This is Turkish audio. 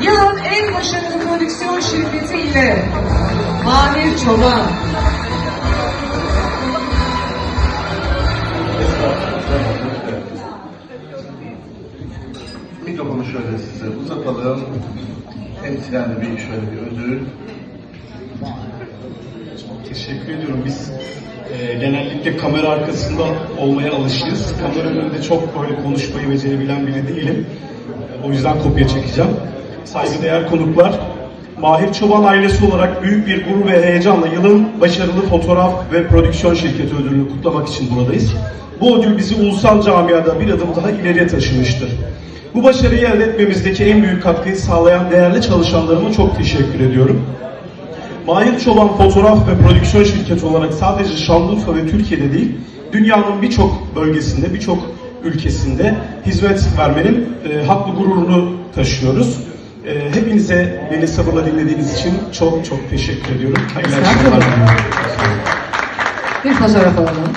Yılın en başarılı prodüksiyon şirketi ile Mahir Çoban. Mikrofonu şöyle size uzatalım. Temsilen bir şöyle bir ödül. Teşekkür ediyorum. Biz e, genellikle kamera arkasında olmaya alışığız. Kamera önünde çok böyle konuşmayı becerebilen biri değilim. E, o yüzden kopya çekeceğim. Saygıdeğer konuklar, Mahir Çoban ailesi olarak büyük bir gurur ve heyecanla yılın başarılı fotoğraf ve prodüksiyon şirketi ödülünü kutlamak için buradayız. Bu ödül bizi ulusal camiada bir adım daha ileriye taşımıştır. Bu başarıyı elde etmemizdeki en büyük katkıyı sağlayan değerli çalışanlarıma çok teşekkür ediyorum. Mahir Çoban Fotoğraf ve Prodüksiyon Şirketi olarak sadece Şanlıurfa ve Türkiye'de değil, dünyanın birçok bölgesinde, birçok ülkesinde hizmet vermenin e, haklı gururunu taşıyoruz. E, hepinize beni sabırla dinlediğiniz için çok çok teşekkür ediyorum. Hayırlı akşamlar. Bir fotoğraf alalım.